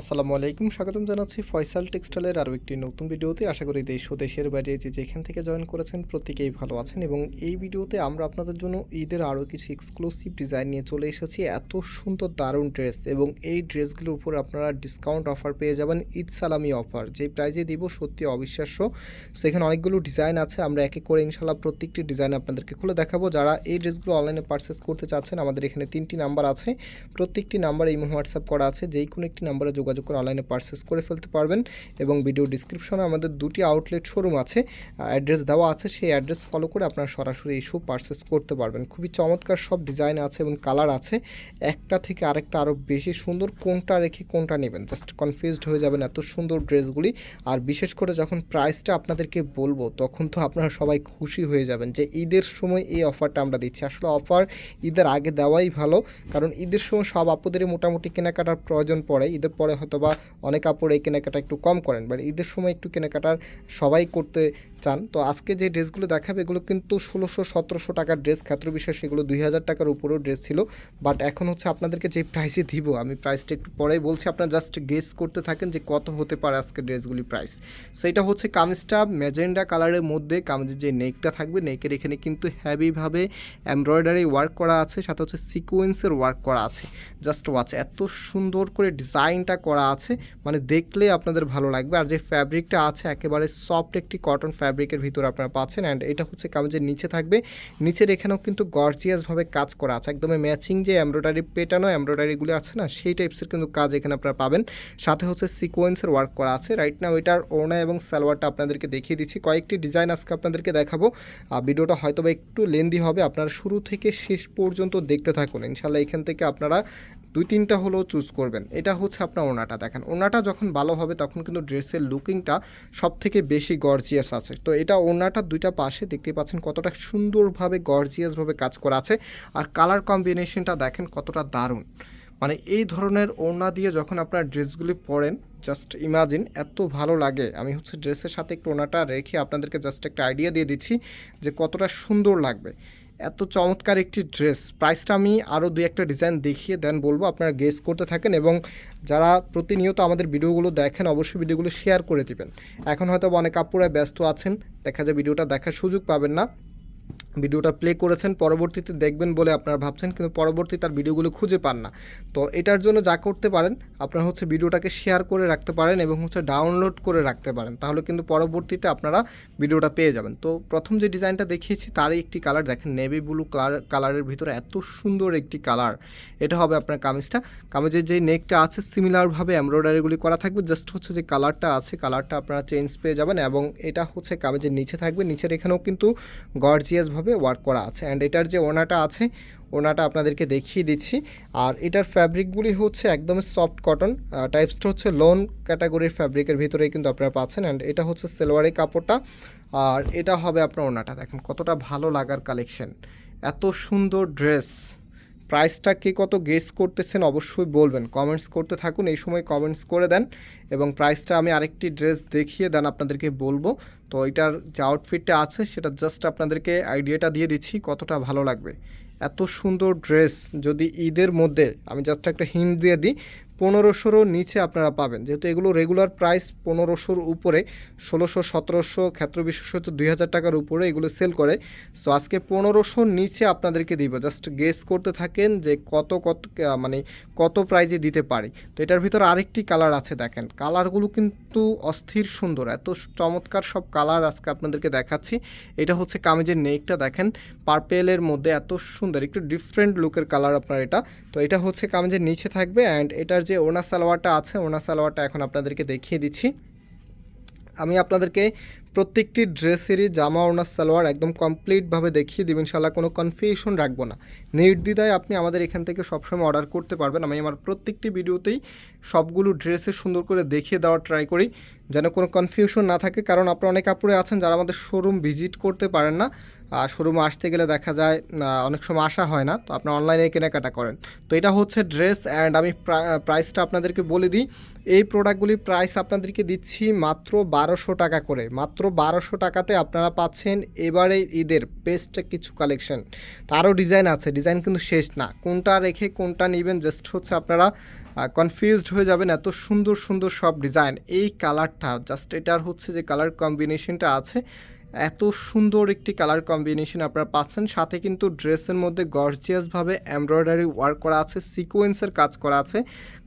আসসালামু আলাইকুম, স্বাগতম জানাচ্ছি ফয়সাল টেক্সটাইলের আরও একটি নতুন ভিডিওতে। আশা করি দেশ ও দেশের বাইরে যে যেখান থেকে জয়েন করেছেন প্রত্যেকেই ভালো আছেন এবং এই ভিডিওতে আমরা আপনাদের জন্য ঈদের আরও কিছু এক্সক্লুসিভ ডিজাইন নিয়ে চলে এসেছি। এত সুন্দর, দারুণ ড্রেস এবং এই ড্রেসগুলোর উপর আপনারা ডিসকাউন্ট অফার পেয়ে যাবেন ঈদ সালামি অফার যে প্রাইজে দিব সত্যি অবিশ্বাস্য। সেখানে অনেকগুলো ডিজাইন আছে। আমরা এক এক করে ইনশাল্লাহ প্রত্যেকটি ডিজাইন আপনাদেরকে খুলে দেখাবো। যারা এই ড্রেসগুলো অনলাইনে পারচেস করতে চাচ্ছেন, আমাদের এখানে তিনটি নাম্বার আছে। প্রত্যেকটি নাম্বার এই হোয়াটসঅ্যাপ করা আছে। যেই কোনো একটি নাম্বারে যোগাযোগ করে অনলাইনে পারচেস করে ফেলতে পারবেন এবং ভিডিও ডিসক্রিপশনে আমাদের দুটি আউটলেট শোরুম আছে অ্যাড্রেস দেওয়া আছে, সেই অ্যাড্রেস ফলো করে আপনারা সরাসরি ইস্যু পারচেস করতে পারবেন। খুবই চমৎকার সব ডিজাইন আছে এবং কালার আছে। একটা থেকে আরেকটা আরও বেশি সুন্দর কোনটা রেখে কোনটা নেবেন। জাস্ট কনফিউজড হয়ে যাবেন এত সুন্দর ড্রেসগুলি আর বিশেষ করে যখন প্রাইসটা আপনাদেরকে বলব, তখন তো আপনারা সবাই খুশি হয়ে যাবেন যে ঈদের সময় এই অফারটা আমরা দিচ্ছি। আসলে অফার ঈদের আগে দেওয়াই ভালো, কারণ ঈদের সময় সব আপুদেরই মোটামুটি কেনাকাটার প্রয়োজন পড়ে। ঈদের পরে হয়তো বা অনেক আপুর এই কেনাকাটা একটু কম করেন। বাট ঈদের সময় একটু কেনাকাটার সবাই করতে চান, তো আজকে যে ড্রেসগুলো দেখাবে এগুলো কিন্তু ষোলোশো, সতেরোশো টাকার ড্রেস। ক্ষেত্র বিশেষ সেগুলো দুই হাজার টাকার উপরেও ড্রেস ছিল। বাট এখন হচ্ছে আপনাদেরকে যে প্রাইসে দিব, আমি প্রাইসটা একটু পরেই বলছি, আপনারা জাস্ট গেস করতে থাকেন যে কত হতে পারে আজকে ড্রেসগুলি প্রাইস সেইটা হচ্ছে কামিজটা ম্যাজেন্ডা কালারের মধ্যে, কামিজের যে নেকটা থাকবে নেকের এখানে কিন্তু হ্যাভিভাবে এমব্রয়ডারি ওয়ার্ক করা আছে, সাথে হচ্ছে সিকোয়েন্সের ওয়ার্ক করা আছে। জাস্ট ওয়াচ এত সুন্দর করে ডিজাইনটা করা আছে মানে দেখলে আপনাদের ভালো লাগবে। আর যে ফ্যাব্রিকটা আছে, একেবারে সফট একটি কটন ফ্যাব্রিকের ভিতরে আপনারা পাচ্ছেন অ্যান্ড এটা হচ্ছে কামিজের নিচে থাকবে। নিচের এখানেও কিন্তু গর্জিয়াসভাবে কাজ করা আছে। একদমই ম্যাচিং যে এমব্রয়ডারি পেটানো এমব্রয়ডারিগুলো আছে না, সেই টাইপসের কিন্তু কাজ এখানে আপনারা পাবেন। সাথে হচ্ছে সিকোয়েন্সের ওয়ার্ক করা আছে। রাইট নাও এটার ওড়না এবং সালোয়ারটা আপনাদেরকে দেখিয়ে দিচ্ছি। কয়েকটি ডিজাইন আজকে আপনাদেরকে দেখাবো। ভিডিওটা হয়তো বা একটু লেন্দি হবে। আপনারা শুরু থেকে শেষ পর্যন্ত দেখতে থাকুন। ইনশাল্লাহ এখান থেকে আপনারা দুই তিনটা হলেও চুজ করবেন। এটা হচ্ছে আপনার ওনাটা দেখেন। ওনাটা যখন ভালো হবে তখন কিন্তু ড্রেসের লুকিংটা সব থেকে বেশি গর্জিয়াস আছে। তো এটা ওনাটা দুইটা পাশে দেখতে পাচ্ছেন কতটা সুন্দরভাবে গর্জিয়াসভাবে কাজ করা আছে। আর কালার কম্বিনেশনটা দেখেন কতটা দারুণ। মানে এই ধরনের ওড়না দিয়ে যখন আপনার ড্রেসগুলি পরেন জাস্ট ইমাজিন এত ভালো লাগে। আমি হচ্ছে ড্রেসের সাথে একটু ওনাটা রেখে আপনাদেরকে জাস্ট একটা আইডিয়া দিয়ে দিচ্ছি যে কতটা সুন্দর লাগবে। এত চমৎকার একটি ড্রেস। প্রাইসটা আমি আরও দুই একটা ডিজাইন দেখিয়ে দেন বলব, আপনারা গেস করতে থাকেন এবং যারা প্রতিনিয়ত আমাদের ভিডিওগুলো দেখেন অবশ্যই ভিডিওগুলো শেয়ার করে দিবেন। এখন হয়তো অনেক আপুরা ব্যস্ত আছেন, দেখা যায় ভিডিওটা দেখার সুযোগ পাবেন না। ভিডিওটা প্লে করেছেন, পরবর্তীতে দেখবেন বলে আপনারা ভাবছেন, কিন্তু পরবর্তী তার ভিডিওগুলো খুঁজে পান না। তো এটার জন্য যা করতে পারেন, আপনারা হচ্ছে ভিডিওটাকে শেয়ার করে রাখতে পারেন এবং হচ্ছে ডাউনলোড করে রাখতে পারেন। তাহলে কিন্তু পরবর্তীতে আপনারা ভিডিওটা পেয়ে যাবেন। তো প্রথম যে ডিজাইনটা দেখিয়েছি, তারই একটি কালার দেখেন নেভি ব্লু কালার কালারের ভিতরে এত সুন্দর একটি কালার এটা হবে আপনার কামিজটা। কামিজের যে নেকটা আছে সিমিলারভাবে এমব্রয়ডারিগুলি করা থাকবে। জাস্ট হচ্ছে যে কালারটা আছে কালারটা আপনারা চেঞ্জ পেয়ে যাবেন এবং এটা হচ্ছে কামিজের নিচে থাকবে। নিচের এখানেও কিন্তু গর্জিয়াসভাবে ওয়ার্ক করা আছে। অ্যান্ড এটার যে ওনাটা আছে ওনাটা আপনাদেরকে দেখিয়ে দিচ্ছি। আর এটার ফ্যাব্রিকগুলি হচ্ছে একদম সফট কটন টাইপসটা হচ্ছে লোন ক্যাটাগরির ফ্যাব্রিকের ভিতরেই কিন্তু আপনারা পাচ্ছেন। অ্যান্ড এটা হচ্ছে সেলোয়ারি কাপড়টা। আর এটা হবে আপনার ওনাটা দেখেন কতটা ভালো লাগার কালেকশন এত সুন্দর ড্রেস প্রাইসটা কে কত গেস করতেছেন অবশ্যই বলবেন। কমেন্টস করতে থাকুন, এই সময় কমেন্টস করে দেন এবং প্রাইসটা আমি আরেকটি ড্রেস দেখিয়ে দেন আপনাদেরকে বলব। তো এটার যে আউটফিটটা আছে, সেটা জাস্ট আপনাদেরকে আইডিয়াটা দিয়ে দিচ্ছি কতটা ভালো লাগবে। এত সুন্দর ড্রেস, যদি ঈদের মধ্যে, আমি জাস্ট একটা হিন্ট দিয়ে দিই পনেরোশোরও নিচে আপনারা পাবেন। যেহেতু এগুলো রেগুলার প্রাইস পনেরোশোর উপরে, ষোলোশো, সতেরোশো, ক্ষেত্র বিশেষত দুই হাজার টাকার উপরে এগুলো সেল করে। সো আজকে পনেরোশোর নিচে আপনাদেরকে দিব। জাস্ট গেস করতে থাকেন যে কত কত মানে কত প্রাইজে দিতে পারি। তো এটার ভিতরে আরেকটি কালার আছে দেখেন। কালারগুলো কিন্তু অস্থির সুন্দর। এত চমৎকার সব কালার আজকে আপনাদেরকে দেখাচ্ছি। এটা হচ্ছে কামিজের নেকটা দেখেন। পার্পেলের মধ্যে এত সুন্দর, একটু ডিফারেন্ট লুকের কালার আপনার এটা। তো এটা হচ্ছে কামিজের নিচে থাকবে অ্যান্ড এটার যে ওনা সালোয়ারটা আছে ওনা সালোয়ারটা এখন আপনাদেরকে দেখিয়ে দিচ্ছি। আমি আপনাদেরকে প্রত্যেকটি ড্রেসেরই জামা, ওনার সালোয়ার একদম কমপ্লিটভাবে দেখিয়ে দেবেন ইনশাল্লাহ কোনো কনফিউশন রাখব না। নির্দ্বিধায় আপনি আমাদের এখান থেকে সবসময় অর্ডার করতে পারবেন। আমি আমার প্রত্যেকটি ভিডিওতেই সবগুলো ড্রেসে সুন্দর করে দেখিয়ে দেওয়ার ট্রাই করি। যেন কোনো কনফিউশন না থাকে, কারণ আপনারা অনেক কাপড়ে আছেন যারা আমাদের শোরুম ভিজিট করতে পারেন না। আর শোরুমে আসতে গেলে দেখা যায় অনেক সময় আসা হয় না। তো আপনারা অনলাইনে কেনাকাটা করেন। তো এটা হচ্ছে ড্রেস অ্যান্ড আমি প্রাইসটা আপনাদেরকে বলে দিই। এই প্রোডাক্টগুলির প্রাইস আপনাদেরকে দিচ্ছি মাত্র বারোশো টাকা করে। মাত্র বারোশো টাকাতে আপনারা পাচ্ছেন এবারে ঈদের বেস্ট কিছু কালেকশন তারও ডিজাইন আছে। ডিজাইন কিন্তু শেষ না। কোনটা রেখে কোনটা নেবেন জাস্ট হচ্ছে আপনারা কনফিউজড হয়ে যাবেন এত সুন্দর সুন্দর সব ডিজাইন এই কালারটা জাস্ট এটার হচ্ছে যে কালার কম্বিনেশনটা আছে। এত সুন্দর একটি কালার কম্বিনেশন আপনারা পাচ্ছেন। সাথে কিন্তু ড্রেসের মধ্যে গর্জিয়াসভাবে এমব্রয়ডারি ওয়ার্ক করা আছে সিকোয়েন্সের কাজ করা আছে।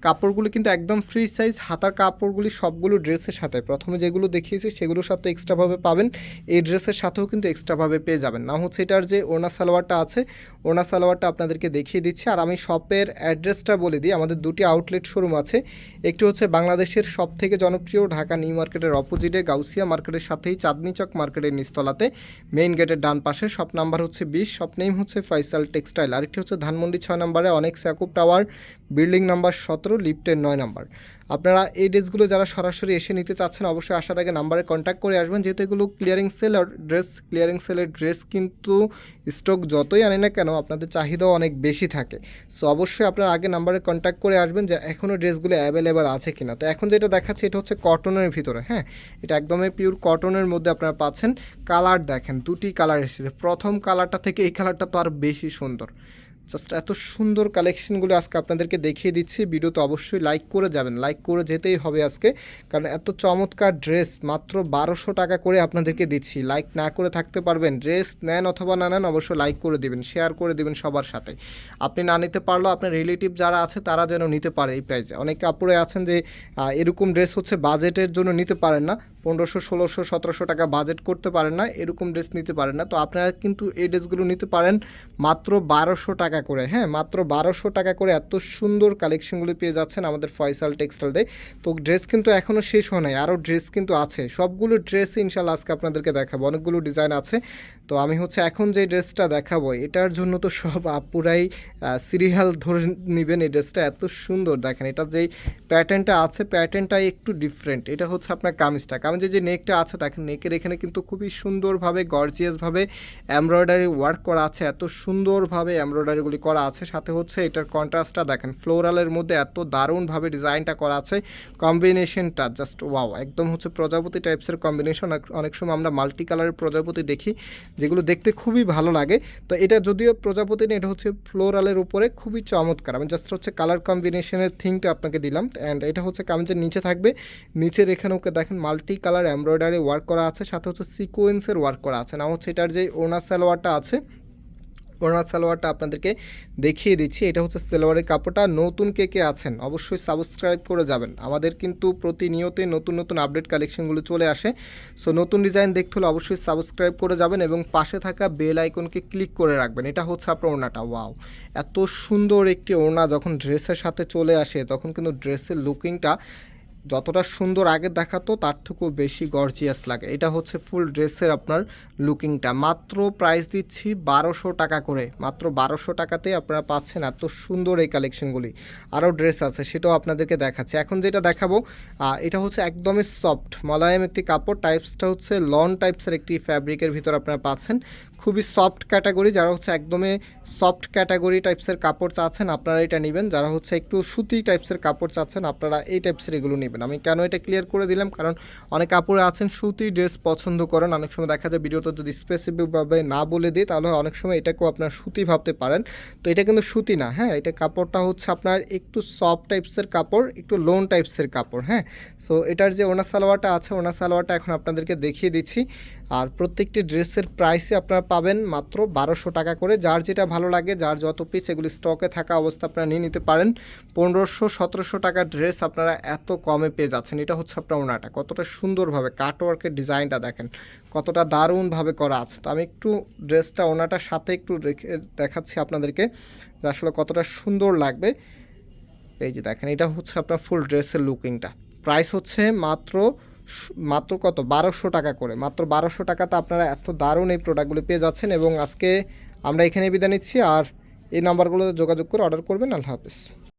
কাপড়গুলো কিন্তু একদম ফ্রি সাইজ হাতার কাপড়গুলি সবগুলো ড্রেসের সাথে। প্রথমে যেগুলো দেখিয়েছি সেগুলোর সাথে এক্সট্রাভাবে পাবেন। এই ড্রেসের সাথেও কিন্তু এক্সট্রাভাবে পেয়ে যাবেন। না হচ্ছে এটার যে ওনা সালোয়ারটা আছে ওনা সালোয়ারটা আপনাদেরকে দেখিয়ে দিচ্ছি। আর আমি শপের অ্যাড্রেসটা বলে দিই, আমাদের দুটি আউটলেট শোরুম আছে। একটি হচ্ছে বাংলাদেশের সব থেকে জনপ্রিয় ঢাকা নিউ মার্কেটের অপোজিটে গাউসিয়া মার্কেটের সাথেই চাঁদনি চক মার্কেটের নিস্তলাতে মেইন গেটের ডান পাশে শপ নাম্বার হচ্ছে বিশ, শপ নেম হচ্ছে ফাইসাল টেক্সটাইল। আরেকটি হচ্ছে ধানমন্ডি ছয় নম্বরে অনেক স্যাকুব টাওয়ার, বিল্ডিং নাম্বার সতেরো, লিফটের নয় নাম্বার। আপনারা এই ড্রেসগুলো যারা সরাসরি এসে নিতে চাচ্ছেন, অবশ্যই আসার আগে নাম্বারে কন্ট্যাক্ট করে আসবেন। যেহেতু এগুলো ক্লিয়ারিং সেল আর ড্রেস ক্লিয়ারিং সেলের ড্রেস কিন্তু স্টক যতই আনে না কেন, আপনাদের চাহিদাও অনেক বেশি থাকে। সো অবশ্যই আপনারা আগে নাম্বারে কন্ট্যাক্ট করে আসবেন যে এখনও ড্রেসগুলো অ্যাভেলেবেল আছে কিনা। তো এখন যেটা দেখাচ্ছে, এটা হচ্ছে কটনের ভিতরে হ্যাঁ? এটা একদমই পিওর কটনের মধ্যে আপনারা পাচ্ছেন। কালার দেখেন, দুটি কালার এসেছে। প্রথম কালারটা থেকে এই কালারটা তো আর বেশি সুন্দর। জাস্ট এত সুন্দর কালেকশনগুলো আজকে আপনাদেরকে দেখিয়ে দিচ্ছি। ভিডিওতে অবশ্যই লাইক করে যাবেন। লাইক করে যেতেই হবে আজকে। কারণ এত চমৎকার ড্রেস মাত্র বারোশো টাকা করে আপনাদেরকে দিচ্ছি। লাইক না করে থাকতে পারবেন। ড্রেস নেন অথবা না নেন অবশ্যই লাইক করে দিবেন শেয়ার করে দিবেন সবার সাথে। আপনি না নিতে পারলেও আপনার রিলেটিভ যারা আছে, তারা যেন নিতে পারে এই প্রাইজে অনেকে আপুরে আছেন যে এরকম ড্রেস হচ্ছে বাজেটের জন্য নিতে পারেন না। পনেরোশো, ষোলোশো, সতেরোশো টাকা বাজেট করতে পারেন না, এরকম ড্রেস নিতে পারেন না। তো আপনারা কিন্তু এই ড্রেসগুলো নিতে পারেন মাত্র বারোশো টাকা করে হ্যাঁ? মাত্র বারোশো টাকা করে এত সুন্দর কালেকশনগুলো পেয়ে যাচ্ছেন আমাদের ফয়সাল টেক্সটাইল দিয়ে তো ড্রেস কিন্তু এখনও শেষ হয় নাই আরও ড্রেস কিন্তু আছে। সবগুলো ড্রেস ইনশাল্লাহ আজকে আপনাদেরকে দেখাবো, অনেকগুলো ডিজাইন আছে। তো আমি হচ্ছে এখন যে ড্রেসটা দেখাবো, এটার জন্য তো সব আপুরাই সিরিয়াল ধরে নেবেন এই ড্রেসটা এত সুন্দর। দেখেন, এটা যেই প্যাটার্নটা আছে প্যাটার্নটাই একটু ডিফারেন্ট এটা হচ্ছে আপনার কামিজটা। কামিজের যে নেকটা আছে দেখেন নেকের এখানে কিন্তু খুবই সুন্দরভাবে, গর্জিয়াসভাবে এমব্রয়ডারি ওয়ার্ক করা আছে। এত সুন্দরভাবে এমব্রয়ডারিগুলি করা আছে। সাথে হচ্ছে এটার কন্ট্রাস্টটা দেখেন, ফ্লোরালের মধ্যে এত দারুণভাবে ডিজাইনটা করা আছে। কম্বিনেশনটা জাস্ট ওয়াও একদম হচ্ছে প্রজাপতি টাইপসের কম্বিনেশন অনেক সময় আমরা মাল্টি কালারের প্রজাপতি দেখি, যেগুলো দেখতে খুবই ভালো লাগে। তো এটা যদিও প্রজাপতি না এটা হচ্ছে ফ্লোরালের উপরে খুবই চমৎকার। আমি জাস্ট হচ্ছে কালার কম্বিনেশনের থিংটা আপনাকে দিলাম। অ্যান্ড এটা হচ্ছে কামিজের নিচে থাকবে। নিচের এখানে ওকে দেখেন মাল্টি কালার এমব্রয়ডারি ওয়ার্ক করা আছে, সাথে হচ্ছে সিকোয়েন্সের ওয়ার্ক করা আছে। না হচ্ছে এটার যে ওনা সালোয়ারটা আছে ওনার সালোয়ারটা আপনাদেরকে দেখিয়ে দিচ্ছি। এটা হচ্ছে সালোয়ারের কাপড়টা। নতুন কে কে আছেন, অবশ্যই সাবস্ক্রাইব করে যাবেন। আমাদের কিন্তু প্রতিনিয়তই নতুন নতুন আপডেট কালেকশনগুলো চলে আসে। সো নতুন ডিজাইন দেখতে হলে অবশ্যই সাবস্ক্রাইব করে যাবেন এবং পাশে থাকা বেল আইকনকে ক্লিক করে রাখবেন। এটা হচ্ছে আপনার ওড়নাটা। ওয়াও এত সুন্দর একটি ওড়না যখন ড্রেসের সাথে চলে আসে, তখন কিন্তু ড্রেসের লুকিংটা যতটা সুন্দর আগে দেখাতো, তার থেকেও বেশি গর্জিয়াস লাগে। এটা হচ্ছে ফুল ড্রেসের আপনার লুকিংটা। মাত্র প্রাইস দিচ্ছি বারোশো টাকা করে। মাত্র বারোশো টাকাতেই আপনারা পাচ্ছেন এত সুন্দর এই কালেকশনগুলি আরও ড্রেস আছে, সেটাও আপনাদেরকে দেখাচ্ছি। এখন যেটা দেখাবো এটা হচ্ছে একদমই সফট মলায়েম একটি কাপড়। টাইপসটা হচ্ছে লন টাইপসের একটি ফ্যাব্রিকের ভিতর আপনারা পাচ্ছেন। খুবই সফট ক্যাটাগরি যারা হচ্ছে একদমই সফট ক্যাটাগরি টাইপসের কাপড় চাচ্ছেন, আপনারা এটা নেবেন। যারা হচ্ছে একটু সুতি টাইপসের কাপড় চাচ্ছেন, আপনারা এই টাইপসের এগুলো নেবেন। আমি কেন এটা ক্লিয়ার করে দিলাম? কারণ অনেক কাপড় আছেন, সুতি ড্রেস পছন্দ করেন। অনেক সময় দেখা যায় ভিডিওটা যদি স্পেসিফিকভাবে না বলে দিই, তাহলে অনেক সময় এটাকেও আপনার সুতি ভাবতে পারেন। তো এটা কিন্তু সুতি না হ্যাঁ? এটা কাপড়টা হচ্ছে আপনার একটু সফট টাইপসের কাপড়, একটু লোন টাইপসের কাপড় হ্যাঁ? সো এটার যে ওনা সালোয়ারটা আছে ওনা সালোয়ারটা এখন আপনাদেরকে দেখিয়ে দিচ্ছি। আর প্রত্যেকটি ড্রেসের প্রাইসে আপনারা পাবেন মাত্র বারোশো টাকা করে। যার যেটা ভালো লাগে, যার যত পিস এগুলি স্টকে থাকা অবস্থা আপনারা নিয়ে নিতে পারেন। পনেরোশো, সতেরোশো টাকার ড্রেস আপনারা এত কমে পেয়ে যাচ্ছেন। এটা হচ্ছে আপনার ওনাটা। কতটা সুন্দরভাবে কাটওয়ার্কের ডিজাইনটা দেখেন। কতটা দারুণভাবে করা আছে। তো আমি একটু ড্রেসটা ওনাটার সাথে একটু দেখাচ্ছি আপনাদেরকে যে আসলে কতটা সুন্দর লাগবে। এই যে দেখেন, এটা হচ্ছে আপনার ফুল ড্রেসের লুকিংটা প্রাইস হচ্ছে মাত্র মাত্র কত? বারোশো টাকা করে। মাত্র বারোশো টাকাতে আপনারা এত দারুণ এই প্রোডাক্টগুলো পেয়ে যাচ্ছেন এবং আজকে আমরা এখানে বিদায় নিচ্ছি। আর এই নাম্বারগুলোতে যোগাযোগ করে অর্ডার করবেন। আল্লাহ হাফিজ।